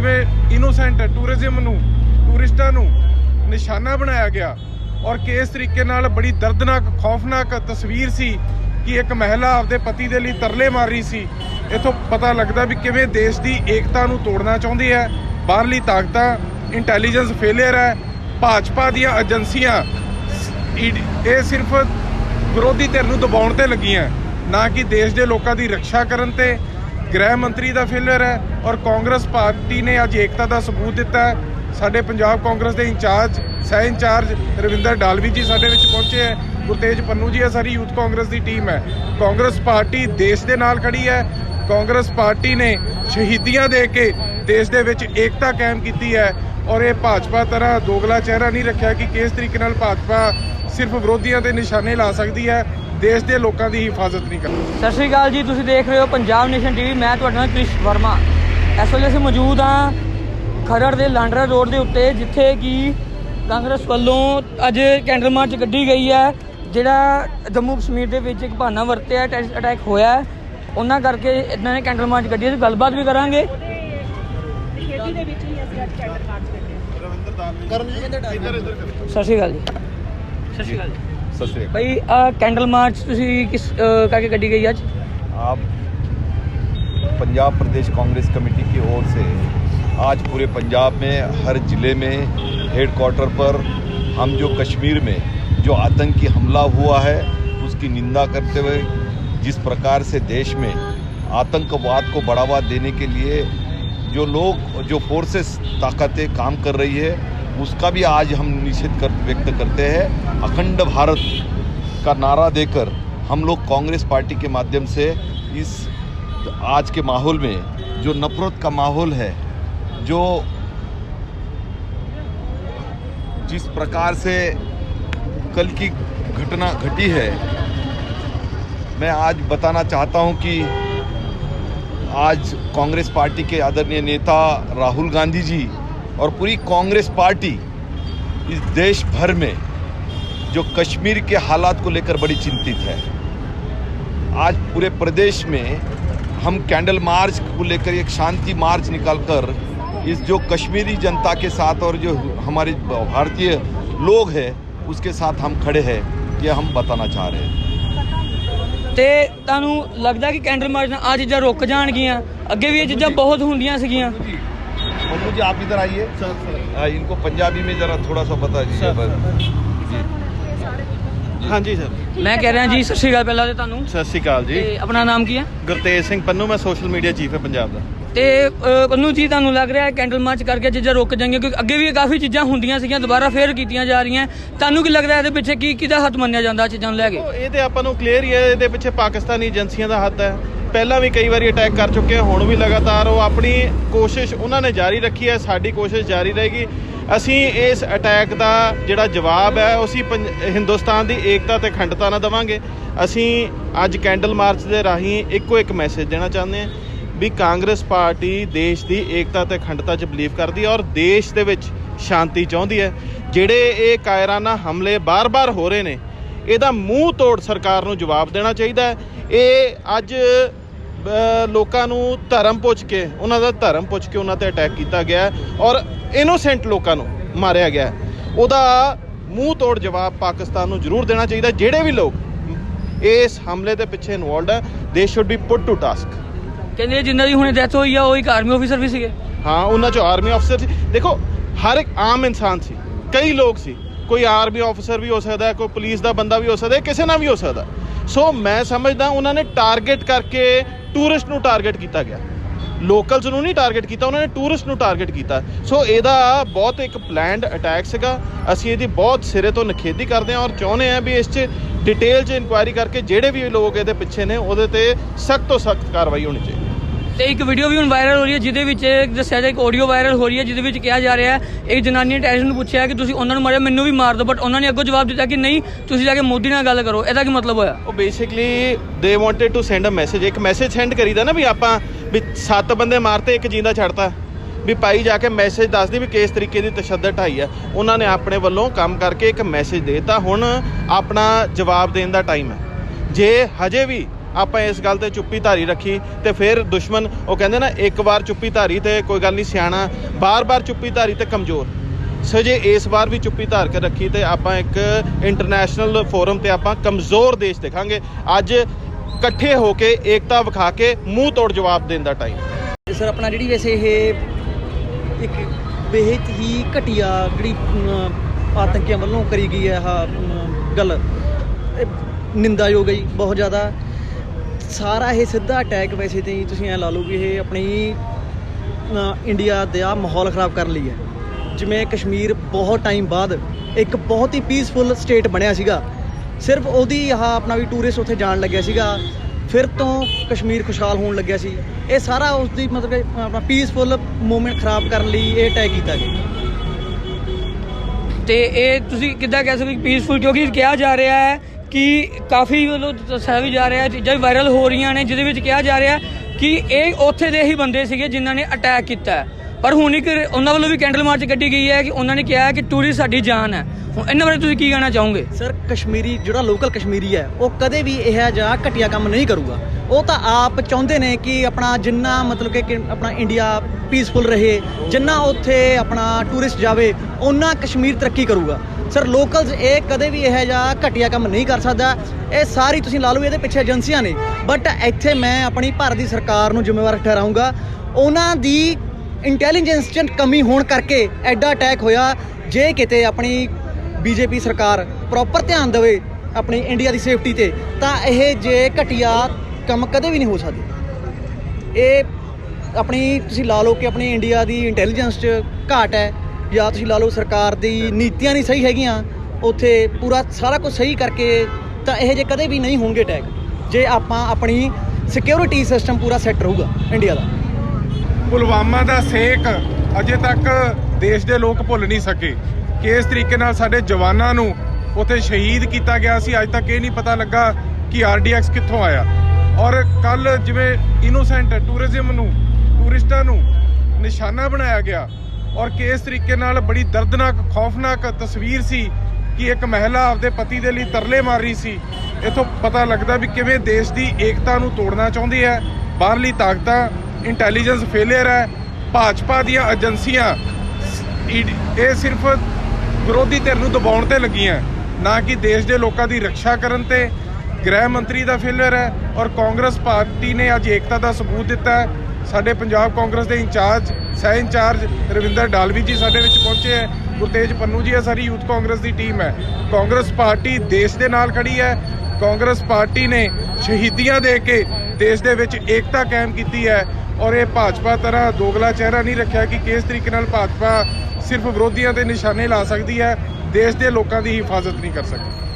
ਜਿਵੇਂ innocent tourism ਨੂੰ ਟੂਰਿਸਟਾਂ ਨੂੰ ਨਿਸ਼ਾਨਾ ਬਣਾਇਆ ਗਿਆ। ਔਰ ਕਿਸ ਤਰੀਕੇ ਨਾਲ ਬੜੀ ਦਰਦਨਾਕ, ਖੌਫਨਾਕ ਤਸਵੀਰ ਸੀ ਕਿ ਇੱਕ ਮਹਿਲਾ ਆਪਦੇ ਪਤੀ ਦੇ ਲਈ ਤਰਲੇ ਮਾਰ ਰਹੀ ਸੀ। ਇਥੋਂ ਪਤਾ ਲੱਗਦਾ ਵੀ ਕਿਵੇਂ ਦੇਸ਼ ਦੀ ਏਕਤਾ ਨੂੰ ਤੋੜਨਾ ਚਾਹੁੰਦੀ ਹੈ। ਬਾਹਰਲੀ ਤਾਕਤਾਂ ਇੰਟੈਲੀਜੈਂਸ ਫੇਲਿਅਰ ਹੈ, ਭਾਜਪਾ ਦੀਆਂ ਏਜੰਸੀਆਂ ਈਡੀ ਇਹ ਸਿਰਫ ਵਿਰੋਧੀ ਧਿਰ ਨੂੰ ਦਬਾਉਣ ਤੇ ਲੱਗੀਆਂ। ਨਾ ਕਿ ਦੇਸ਼ ਦੇ ਲੋਕਾਂ ਦੀ ਰੱਖਿਆ ਕਰਨ ਤੇ ਗ੍ਰਹਿ ਮੰਤਰੀ ਦਾ ਫੇਲਰ ਹੈ ਔਰ ਕਾਂਗਰਸ ਪਾਰਟੀ ਨੇ ਅੱਜ ਏਕਤਾ ਦਾ ਸਬੂਤ ਦਿੱਤਾ ਹੈ। ਸਾਡੇ ਪੰਜਾਬ ਕਾਂਗਰਸ ਦੇ ਇੰਚਾਰਜ, ਸਹਿ ਇੰਚਾਰਜ ਰਵਿੰਦਰ ਡਾਲਵੀ ਜੀ ਸਾਡੇ ਵਿੱਚ ਪਹੁੰਚੇ ਹੈ। ਗੁਰਤੇਜ ਪੰਨੂ ਜੀ ਹੈ ਸਾਰੀ ਯੂਥ ਕਾਂਗਰਸ ਦੀ ਟੀਮ ਹੈ। ਕਾਂਗਰਸ ਪਾਰਟੀ ਦੇਸ਼ ਦੇ ਨਾਲ ਖੜੀ ਹੈ। ਕਾਂਗਰਸ ਪਾਰਟੀ ਨੇ ਸ਼ਹੀਦੀਆਂ ਦੇ ਕੇ ਦੇਸ਼ ਦੇ ਵਿੱਚ ਏਕਤਾ ਕਾਇਮ ਕੀਤੀ ਹੈ ਔਰ ਇਹ ਭਾਜਪਾ ਤਰ੍ਹਾਂ ਦੋਗਲਾ ਚਿਹਰਾ ਨਹੀਂ ਰੱਖਿਆ ਕਿ ਕਿਸ ਤਰੀਕੇ ਨਾਲ ਭਾਜਪਾ ਸਿਰਫ ਵਿਰੋਧੀਆਂ ਦੇ ਨਿਸ਼ਾਨੇ ਲਾ ਸਕਦੀ ਹੈ, ਦੇਸ਼ ਦੇ ਲੋਕਾਂ ਦੀ ਹਿਫਾਜ਼ਤ ਨਹੀਂ ਕਰਦੀ। ਸਤਿ ਸ਼੍ਰੀ ਅਕਾਲ ਜੀ, ਤੁਸੀਂ ਦੇਖ ਰਹੇ ਹੋ ਪੰਜਾਬ ਨੇਸ਼ਨ ਟੀਵੀ, ਮੈਂ ਤੁਹਾਡਾ ਨਾਲ ਕ੍ਰਿਸ਼ ਵਰਮਾ। ਇਸ ਵੇਲੇ ਅਸੀਂ ਮੌਜੂਦ ਹਾਂ ਖਰੜ ਦੇ ਲਾਂਡਰਾ ਰੋਡ ਦੇ ਉੱਤੇ, ਜਿੱਥੇ ਕਿ ਕਾਂਗਰਸ ਵੱਲੋਂ ਅੱਜ ਕੈਂਡਲ ਮਾਰਚ ਕੱਢੀ ਗਈ ਹੈ, ਜਿਹੜਾ ਜੰਮੂ ਕਸ਼ਮੀਰ ਦੇ ਵਿੱਚ ਇੱਕ ਬਹਾਨਾ ਵਰਤਿਆ ਟੈਰਰਿਸਟ ਅਟੈਕ ਹੋਇਆ ਉਹਨਾਂ ਕਰਕੇ ਇਹਨਾਂ ਨੇ ਕੈਂਡਲ ਮਾਰਚ ਕੱਢੀ ਹੈ ਗੱਲਬਾਤ ਵੀ ਕਰਾਂਗੇ। ਦੇ ਵਿੱਚ ਹੀ ਅਸੀਂ ਅੱਜ ਕੈਂਡਲ ਮਾਰਚ ਕੱਢਿਆ ਸਤਿ ਸ਼੍ਰੀ ਅਕਾਲ ਜੀ ਸਤਿ ਸ਼੍ਰੀ ਅਕਾਲ ਜੀ सत श्री अकाल। ਭਾਈ ਆਹ ਕੈਂਡਲ ਮਾਰਚ ਤੁਸੀਂ ਕਿਸ ਅਹ, ਕਰਕੇ ਕੱਢੀ ਗਈ ਅੱਜ आप पंजाब प्रदेश कांग्रेस कमेटी की ओर से आज पूरे पंजाब में हर ज़िले में हेड क्वार्टर पर हम जो कश्मीर में जो आतंकी हमला हुआ है उसकी निंदा करते हुए जिस प्रकार से देश में आतंकवाद को बढ़ावा देने के लिए जो लोग, जो फोर्सेस ताकतें काम कर रही है, उसका भी आज हम निषेध कर, व्यक्त करते हैं। अखंड भारत का नारा देकर हम लोग कांग्रेस पार्टी के माध्यम से इस आज के माहौल में, जो नफरत का माहौल है, जो जिस प्रकार से कल की घटना घटी है, मैं आज बताना चाहता हूँ कि आज कांग्रेस पार्टी के आदरणीय नेता राहुल गांधी जी और पूरी कांग्रेस पार्टी इस देश भर में जो कश्मीर के हालात को लेकर बड़ी चिंतित है। आज पूरे प्रदेश में हम कैंडल मार्च को लेकर एक शांति मार्च निकालकर इस जो कश्मीरी जनता के साथ और जो हमारे भारतीय लोग हैं, उसके साथ हम खड़े हैं, ये हम बताना चाह रहे हैं। ਤੇ ਤੁਹਾਨੂੰ ਲੱਗਦਾ ਕਿ ਕੈਂਡਲ ਮਾਰਚ ਨਾਲ ਆ ਚੀਜ਼ਾਂ ਰੁਕ ਜਾਣਗੀਆਂ ਅੱਗੇ ਵੀ ਇਹ ਚੀਜ਼ਾਂ ਬਹੁਤ ਹੁੰਦੀਆਂ ਸੀਗੀਆਂ मन्नू जी आप इधर आइए आ, इनको पंजाबी में जरा थोड़ा सा बता दीजिए बस। जी ਹਾਂਜੀ ਸਰ ਮੈਂ ਕਹਿ ਰਿਹਾ ਜੀ ਸਤਿ ਸ਼੍ਰੀ ਅਕਾਲ ਪਹਿਲਾਂ ਤੇ ਤੁਹਾਨੂੰ ਸਤਿ ਸ਼੍ਰੀ ਅਕਾਲ ਜੀ ਤੇ ਆਪਣਾ ਨਾਮ ਕੀ ਹੈ ਗੁਰਤੇਜ ਸਿੰਘ ਪੰਨੂ ਮੈਂ ਸੋਸ਼ਲ ਮੀਡੀਆ ਚੀਫ ਹੈ ਪੰਜਾਬ ਦਾ ਤੇ ਅਹ, ਪੰਨੂ ਜੀ ਤੁਹਾਨੂੰ ਲੱਗ ਰਿਹਾ ਹੈ ਕੈਂਡਲ ਮਾਰਚ ਕਰਕੇ ਚੀਜ਼ਾਂ ਰੁਕ ਜਾਣਗੀਆਂ ਕਿਉਂਕਿ ਅੱਗੇ ਵੀ ਕਾਫੀ ਚੀਜ਼ਾਂ ਹੁੰਦੀਆਂ ਸੀਗੀਆਂ ਦੁਬਾਰਾ ਫੇਰ ਕੀਤੀਆਂ ਜਾ ਰਹੀਆਂ। ਤੁਹਾਨੂੰ ਕੀ ਲੱਗਦਾ ਇਹਦੇ ਪਿੱਛੇ ਕੀ ਕਿਹਦਾ ਹੱਥ ਮੰਨਿਆ ਜਾਂਦਾ ਚੀਜ਼ਾਂ ਨੂੰ ਲੈ ਕੇ? ਇਹ ਤੇ ਆਪਾਂ ਨੂੰ ਕਲੀਅਰ ਹੀ ਹੈ ਇਹਦੇ ਪਿੱਛੇ ਪਾਕਿਸਤਾਨੀ ਏਜੰਸੀਆਂ ਦਾ ਹੱਥ ਹੈ। ਪਹਿਲਾਂ ਵੀ ਕਈ ਵਾਰੀ ਅਟੈਕ ਕਰ ਚੁੱਕੇ ਆ ਹੁਣ ਵੀ ਲਗਾਤਾਰ ਉਹ ਆਪਣੀ ਕੋਸ਼ਿਸ਼ ਉਹਨਾਂ ਨੇ ਜਾਰੀ ਰੱਖੀ ਹੈ ਸਾਡੀ ਕੋਸ਼ਿਸ਼ ਜਾਰੀ ਰਹੇਗੀ। ਅਸੀਂ ਇਸ ਅਟੈਕ ਦਾ ਜਿਹੜਾ ਜਵਾਬ ਹੈ ਉਹ ਅਸੀਂ ਪੰਜ- ਹਿੰਦੁਸਤਾਨ ਦੀ ਏਕਤਾ ਤੇ ਅਖੰਡਤਾ ਨਾਲ ਦੇਵਾਂਗੇ। ਅਸੀਂ ਅੱਜ ਕੈਂਡਲ ਮਾਰਚ ਦੇ ਰਾਹੀਂ ਇੱਕੋ ਇੱਕ ਮੈਸੇਜ ਦੇਣਾ ਚਾਹੁੰਦੇ ਹਾਂ। ਵੀ ਕਾਂਗਰਸ ਪਾਰਟੀ ਦੇਸ਼ ਦੀ ਏਕਤਾ ਤੇ ਅਖੰਡਤਾ 'ਚ ਬਲੀਵ ਕਰਦੀ ਹੈ ਔਰ ਦੇਸ਼ ਦੇ ਵਿੱਚ ਸ਼ਾਂਤੀ ਚਾਹੁੰਦੀ ਹੈ। ਜਿਹੜੇ ਇਹ ਕਾਇਰਾਨਾ ਹਮਲੇ ਬਾਰ-ਬਾਰ ਹੋ ਰਹੇ ਨੇ, ਇਹਦਾ ਮੂੰਹ ਤੋੜ ਸਰਕਾਰ ਨੂੰ ਜਵਾਬ ਦੇਣਾ ਚਾਹੀਦਾ ਹੈ। ਇਹ ਅੱਜ ਲੋਕਾਂ ਨੂੰ ਧਰਮ ਪੁੱਛ ਕੇ, ਉਹਨਾਂ ਦਾ ਧਰਮ ਪੁੱਛ ਕੇ ਉਹਨਾਂ ਤੇ ਅਟੈਕ ਕੀਤਾ ਗਿਆ ਔਰ ਇਨੋਸੈਂਟ ਲੋਕਾਂ ਨੂੰ ਮਾਰਿਆ ਗਿਆ ਉਹਦਾ ਮੂੰਹ ਤੋੜ ਜਵਾਬ ਪਾਕਿਸਤਾਨ ਨੂੰ ਜ਼ਰੂਰ ਦੇਣਾ ਚਾਹੀਦਾ ਜਿਹੜੇ ਵੀ ਲੋਕ ਇਸ ਹਮਲੇ ਦੇ ਪਿੱਛੇ ਇਨਵੋਲਡ ਹੈ they should be put to task ਕਹਿੰਦੇ ਜਿਨ੍ਹਾਂ ਦੀ ਹੁਣੇ ਡੈਥ ਹੋਈ ਆ, ਉਹ ਇੱਕ ਆਰਮੀ ਆਫੀਸਰ ਵੀ ਸੀਗੇ। ਹਾਂ, ਉਹਨਾਂ ਚੋਂ ਆਰਮੀ ਅਫਸਰ ਸੀ। ਦੇਖੋ, ਹਰ ਇੱਕ ਆਮ ਇਨਸਾਨ ਸੀ। ਕਈ ਲੋਕ ਸੀ। ਕੋਈ ਆਰਮੀ ਅਫਸਰ ਵੀ ਹੋ ਸਕਦਾ ਕੋਈ ਪੁਲਿਸ ਦਾ ਬੰਦਾ ਵੀ ਹੋ ਸਕਦਾ ਕਿਸੇ ਨਾਲ ਵੀ ਹੋ ਸਕਦਾ ਸੋ ਮੈਂ ਸਮਝਦਾ ਉਹਨਾਂ ਨੇ ਟਾਰਗੇਟ ਕਰਕੇ ਟੂਰਿਸਟ ਨੂੰ ਟਾਰਗੇਟ ਕੀਤਾ ਗਿਆ। ਲੋਕਲਸ ਨੂੰ ਨਹੀਂ ਟਾਰਗੇਟ ਕੀਤਾ, ਉਹਨਾਂ ਨੇ ਟੂਰਿਸਟ ਨੂੰ ਟਾਰਗੇਟ ਕੀਤਾ। ਸੋ ਇਹਦਾ ਬਹੁਤ ਇੱਕ ਪਲਾਨਡ ਅਟੈਕ ਸੀਗਾ। ਅਸੀਂ ਇਹਦੀ ਬਹੁਤ ਸਿਰੇ ਤੋਂ ਨਿਖੇਧੀ ਕਰਦੇ ਹਾਂ ਔਰ ਚਾਹੁੰਦੇ ਹਾਂ ਵੀ ਇਸ 'ਚ ਡਿਟੇਲ 'ਚ ਇਨਕੁਆਇਰੀ ਕਰਕੇ ਜਿਹੜੇ ਵੀ ਲੋਕ ਇਹਦੇ ਪਿੱਛੇ ਨੇ, ਉਹਦੇ ਤੇ ਸਖਤ ਤੋਂ ਸਖਤ ਕਾਰਵਾਈ ਹੋਣੀ ਚਾਹੀਦੀ। ਤੇ ਇੱਕ ਵੀਡੀਓ ਵੀ ਹੁਣ ਵਾਇਰਲ ਹੋ ਰਹੀ ਹੈ, ਜਿਹਦੇ ਵਿੱਚ ਦੱਸਿਆ ਜਾ ਇੱਕ ਆਡੀਓ ਵਾਇਰਲ ਹੋ ਰਹੀ ਹੈ, ਜਿਹਦੇ ਵਿੱਚ ਕਿਹਾ ਜਾ ਰਿਹਾ ਹੈ, ਇੱਕ ਜਨਾਨੀ ਨੇ ਟੈਰਰਿਸਟ ਨੂੰ ਪੁੱਛਿਆ ਕਿ ਤੁਸੀਂ ਉਹਨਾਂ ਨੂੰ ਮਾਰਿਆ, ਮੈਨੂੰ ਵੀ ਮਾਰ ਦਿਓ ਬਟ ਉਹਨਾਂ ਨੇ ਅੱਗੋਂ ਜਵਾਬ ਦਿੱਤਾ ਕਿ ਨਹੀਂ, ਤੁਸੀਂ ਜਾ ਕੇ ਮੋਦੀ ਨਾਲ ਗੱਲ ਕਰੋ। ਇਹਦਾ ਕੀ ਮਤਲਬ ਹੋਇਆ? ਉਹ basically they wanted to send a message ਇੱਕ ਮੈਸੇਜ ਸੈਂਡ ਕਰੀਦਾ ਨਾ ਵੀ ਆਪਾਂ ਵੀ ਸੱਤ ਬੰਦੇ ਮਾਰਤੇ, ਇੱਕ ਜਿੰਦਾ ਛੱਡਤਾ। ਵੀ ਭਾਈ ਜਾ ਕੇ ਮੈਸੇਜ ਦੱਸਦੀ ਵੀ ਕਿਸ ਤਰੀਕੇ ਦੀ ਤਸ਼ੱਦਦ ਢਾਈ ਹੈ ਉਹਨਾਂ ਨੇ ਆਪਣੇ ਵੱਲੋਂ ਕੰਮ ਕਰਕੇ ਇੱਕ ਮੈਸੇਜ ਦੇਤਾ। ਹੁਣ ਆਪਣਾ ਜਵਾਬ ਦੇਣ ਦਾ ਟਾਈਮ ਹੈ। ਜੇ ਹਜੇ ਵੀ ਆਪਾਂ ਇਸ ਗੱਲ ਤੇ ਚੁੱਪੀ ਧਾਰੀ ਰੱਖੀ ਤੇ ਫਿਰ ਦੁਸ਼ਮਣ, ਉਹ ਕਹਿੰਦੇ ਨਾ, ਇੱਕ ਵਾਰ ਚੁੱਪੀ ਧਾਰੀ ਤੇ ਕੋਈ ਗੱਲ ਨਹੀਂ, ਸਿਆਣਾ। ਬਾਰ-ਬਾਰ ਚੁੱਪੀ ਧਾਰੀ ਤੇ ਕਮਜ਼ੋਰ। ਸੋ ਜੇ ਇਸ ਵਾਰ ਵੀ ਚੁੱਪੀ ਧਾਰ ਕੇ ਰੱਖੀ ਤੇ ਆਪਾਂ ਇੱਕ ਇੰਟਰਨੈਸ਼ਨਲ ਫੋਰਮ ਤੇ ਆਪਾਂ ਕਮਜ਼ੋਰ ਦੇਸ਼ ਦੇਖਾਂਗੇ। ਅੱਜ ਇਕੱਠੇ ਹੋ ਕੇ ਏਕਤਾ ਵਿਖਾ ਕੇ ਮੂੰਹ ਤੋੜ ਜਵਾਬ ਦੇਣ ਦਾ ਟਾਈਮ ਸਰ, ਆਪਣਾ ਜਿਹੜੀ ਵੈਸੇ ਇਹ ਇੱਕ ਬੇਹਦ ਹੀ ਘਟੀਆ ਜਿਹੜੀ ਆਤੰਕੀਆਂ ਵੱਲੋਂ ਕਰੀ ਗਈ ਹੈ ਆਹ ਗੱਲ ਨਿੰਦਾਯੋਗ ਹੈ ਜੀ ਬਹੁਤ ਜ਼ਿਆਦਾ। ਸਾਰਾ ਇਹ ਸਿੱਧਾ ਅਟੈਕ ਵੈਸੇ ਤੇ ਜੀ ਤੁਸੀਂ ਐ ਲਾ ਲਓ ਵੀ ਇਹ ਆਪਣੀ ਇੰਡੀਆ ਦਾ ਮਾਹੌਲ ਖਰਾਬ ਕਰਨ ਲਈ ਹੈ। ਜਿਵੇਂ ਕਸ਼ਮੀਰ ਬਹੁਤ ਟਾਈਮ ਬਾਅਦ ਇੱਕ ਬਹੁਤ ਹੀ ਪੀਸਫੁਲ ਸਟੇਟ ਬਣਿਆ ਸੀਗਾ। ਸਿਰਫ ਉਹਦੀ ਆਹ ਆਪਣਾ ਵੀ ਟੂਰਿਸਟ ਉੱਥੇ ਜਾਣ ਲੱਗਿਆ ਸੀਗਾ। ਫਿਰ ਤੋਂ ਕਸ਼ਮੀਰ ਖੁਸ਼ਹਾਲ ਹੋਣ ਲੱਗਿਆ ਸੀ। ਇਹ ਸਾਰਾ ਉਸ ਦੀ ਮਤਲਬ ਕਿ ਆਪਣਾ ਪੀਸਫੁਲ ਮੂਵਮੈਂਟ ਖਰਾਬ ਕਰਨ ਲਈ ਇਹ ਅਟੈਕ ਕੀਤਾ ਗਿਆ। ਤੇ ਇਹ ਤੁਸੀਂ ਕਿੱਦਾਂ ਕਹਿ ਸਕਦੇ ਪੀਸਫੁਲ ਕਿਉਂਕਿ ਕਿਹਾ ਜਾ ਰਿਹਾ ਹੈ ਕਿ ਕਾਫੀ ਵੱਲੋਂ ਦੱਸਿਆ ਵੀ ਜਾ ਰਿਹਾ, ਚੀਜ਼ਾਂ ਵੀ ਵਾਇਰਲ ਹੋ ਰਹੀਆਂ ਨੇ, ਜਿਹਦੇ ਵਿੱਚ ਕਿਹਾ ਜਾ ਰਿਹਾ ਕਿ ਇਹ ਉੱਥੇ ਦੇ ਹੀ ਬੰਦੇ ਸੀਗੇ ਜਿਨ੍ਹਾਂ ਨੇ ਅਟੈਕ ਕੀਤਾ ਪਰ ਹੁਣ ਇੱਕ ਉਹਨਾਂ ਵੱਲੋਂ ਵੀ ਕੈਂਡਲ ਮਾਰਚ ਕੱਢੀ ਗਈ ਹੈ ਕਿ ਉਹਨਾਂ ਨੇ ਕਿਹਾ ਕਿ ਟੂਰਿਸਟ ਸਾਡੀ ਜਾਨ ਹੈ। ਹੁਣ ਇਹਨਾਂ ਬਾਰੇ ਤੁਸੀਂ ਕੀ ਕਹਿਣਾ ਚਾਹੋਗੇ? ਸਰ, ਕਸ਼ਮੀਰੀ ਜਿਹੜਾ ਲੋਕਲ ਕਸ਼ਮੀਰੀ ਹੈ, ਉਹ ਕਦੇ ਵੀ ਇਹ ਜਿਹਾ ਘਟੀਆ ਕੰਮ ਨਹੀਂ ਕਰੂਗਾ। ਉਹ ਤਾਂ ਆਪ ਚਾਹੁੰਦੇ ਨੇ ਕਿ ਆਪਣਾ ਜਿੰਨਾ ਮਤਲਬ ਕਿ ਕਿ ਆਪਣਾ ਇੰਡੀਆ ਪੀਸਫੁਲ ਰਹੇ, ਜਿੰਨਾ ਉੱਥੇ ਆਪਣਾ ਟੂਰਿਸਟ ਜਾਵੇ ਉਹਨਾਂ ਕਸ਼ਮੀਰ ਤਰੱਕੀ ਕਰੂਗਾ। ਸਰ ਲੋਕਲਸ ਇਹ ਕਦੇ ਵੀ ਇਹ ਜਿਹਾ ਘਟੀਆ ਕੰਮ ਨਹੀਂ ਕਰ ਸਕਦਾ। ਇਹ ਸਾਰੀ ਤੁਸੀਂ ਲਾ ਲਓ, ਇਹਦੇ ਪਿੱਛੇ ਏਜੰਸੀਆਂ ਨੇ। ਬਟ ਇੱਥੇ ਮੈਂ ਆਪਣੀ ਭਾਰਤ ਦੀ ਸਰਕਾਰ ਨੂੰ ਜ਼ਿੰਮੇਵਾਰ ਠਹਿਰਾਊਂਗਾ ਉਹਨਾਂ ਦੀ ਇੰਟੈਲੀਜੈਂਸ 'ਚ ਕਮੀ ਹੋਣ ਕਰਕੇ ਐਡਾ ਅਟੈਕ ਹੋਇਆ। ਜੇ ਕਿਤੇ ਆਪਣੀ ਬੀਜੇਪੀ ਸਰਕਾਰ ਪ੍ਰੋਪਰ ਧਿਆਨ ਦੇਵੇ ਆਪਣੀ ਇੰਡੀਆ ਦੀ ਸੇਫਟੀ ਤੇ, ਤਾਂ ਇਹ ਜੇ ਘਟੀਆ ਕੰਮ ਕਦੇ ਵੀ ਨਹੀਂ ਹੋ ਸਕਦੇ। ਇਹ ਆਪਣੀ ਤੁਸੀਂ ਲਾ ਲਓ ਕਿ ਆਪਣੀ ਇੰਡੀਆ ਦੀ ਇੰਟੈਲੀਜੈਂਸ 'ਚ ਘਾਟ ਹੈ। ਜਾਂ ਤੁਸੀਂ ਲਾ ਲਓ ਸਰਕਾਰ ਦੀ ਨੀਤੀਆਂ ਨਹੀਂ ਸਹੀ ਹੈਗੀਆਂ, ਉੱਥੇ ਪੂਰਾ ਸਾਰਾ ਕੁਝ ਸਹੀ ਕਰਕੇ ਤਾਂ ਇਹ ਜੇ ਕਦੇ ਵੀ ਨਹੀਂ ਹੋਣਗੇ ਟੈਗ ਜੇ ਆਪਾਂ ਆਪਣੀ ਸਿਕਿਉਰਿਟੀ ਸਿਸਟਮ ਪੂਰਾ ਸੈੱਟ ਰਹੂਗਾ ਇੰਡੀਆ ਦਾ। ਪੁਲਵਾਮਾ ਦਾ ਸੇਕ ਅਜੇ ਤੱਕ ਦੇਸ਼ ਦੇ ਲੋਕ ਭੁੱਲ ਨਹੀਂ ਸਕੇ। ਕਿ ਇਸ ਤਰੀਕੇ ਨਾਲ ਸਾਡੇ ਜਵਾਨਾਂ ਨੂੰ ਉੱਥੇ ਸ਼ਹੀਦ ਕੀਤਾ ਗਿਆ ਸੀ, ਅੱਜ ਤੱਕ ਇਹ ਨਹੀਂ ਪਤਾ ਲੱਗਾ ਕਿ ਆਰਡੀਐਕਸ ਕਿੱਥੋਂ ਆਇਆ। ਔਰ ਕੱਲ ਜਿਵੇਂ ਇਨੋਸੈਂਟ ਟੂਰਿਜ਼ਮ ਨੂੰ ਟੂਰਿਸਟਾਂ ਨੂੰ ਨਿਸ਼ਾਨਾ ਬਣਾਇਆ ਗਿਆ ਔਰ ਕਿਸ ਤਰੀਕੇ ਨਾਲ ਬੜੀ ਦਰਦਨਾਕ, ਖੌਫਨਾਕ ਤਸਵੀਰ ਸੀ ਕਿ ਇੱਕ ਮਹਿਲਾ ਆਪਦੇ ਪਤੀ ਦੇ ਲਈ ਤਰਲੇ ਮਾਰ ਰਹੀ ਸੀ। ਇਥੋਂ ਪਤਾ ਲੱਗਦਾ ਵੀ ਕਿਵੇਂ ਦੇਸ਼ ਦੀ ਏਕਤਾ ਨੂੰ ਤੋੜਨਾ ਚਾਹੁੰਦੀ ਹੈ। ਬਾਹਰਲੀ ਤਾਕਤਾਂ ਇੰਟੈਲੀਜੈਂਸ ਫੇਲਿਅਰ ਹੈ, ਭਾਜਪਾ ਦੀਆਂ ਏਜੰਸੀਆਂ ਈਡ- ਇਹ ਸਿਰਫ ਵਿਰੋਧੀ ਧਿਰ ਨੂੰ ਦਬਾਉਣ ਤੇ ਲੱਗੀਆਂ। ਨਾ ਕਿ ਦੇਸ਼ ਦੇ ਲੋਕਾਂ ਦੀ ਰੱਖਿਆ ਕਰਨ ਤੇ। ਗ੍ਰਹਿ ਮੰਤਰੀ ਦਾ ਫੇਲਿਅਰ ਹੈ ਔਰ ਕਾਂਗਰਸ ਪਾਰਟੀ ਨੇ ਅੱਜ ਏਕਤਾ ਦਾ ਸਬੂਤ ਦਿੱਤਾ ਹੈ। ਸਾਡੇ ਪੰਜਾਬ ਕਾਂਗਰਸ ਦੇ ਇੰਚਾਰਜ ਸਹਿ ਇੰਚਾਰਜ ਰਵਿੰਦਰ ਡਾਲਵੀ ਜੀ ਸਾਡੇ ਵਿੱਚ ਪਹੁੰਚੇ ਹੈ। ਗੁਰਤੇਜ ਪੰਨੂ ਜੀ ਹੈ, ਸਾਰੀ ਯੂਥ ਕਾਂਗਰਸ ਦੀ ਟੀਮ ਹੈ। ਕਾਂਗਰਸ ਪਾਰਟੀ ਦੇਸ਼ ਦੇ ਨਾਲ ਖੜੀ ਹੈ। ਕਾਂਗਰਸ ਪਾਰਟੀ ਨੇ ਸ਼ਹੀਦੀਆਂ ਦੇ ਕੇ ਦੇਸ਼ ਦੇ ਵਿੱਚ ਏਕਤਾ ਕਾਇਮ ਕੀਤੀ ਹੈ ਔਰ ਇਹ ਭਾਜਪਾ ਤਰ੍ਹਾਂ ਦੋਗਲਾ ਚਿਹਰਾ ਨਹੀਂ ਰੱਖਿਆ ਕਿ ਕਿਸ ਤਰੀਕੇ ਨਾਲ ਭਾਜਪਾ ਸਿਰਫ ਵਿਰੋਧੀਆਂ ਦੇ ਨਿਸ਼ਾਨੇ ਲਾ ਸਕਦੀ ਹੈ, ਦੇਸ਼ ਦੇ ਲੋਕਾਂ ਦੀ ਹਿਫਾਜ਼ਤ ਨਹੀਂ ਕਰ ਸਕਦੀ।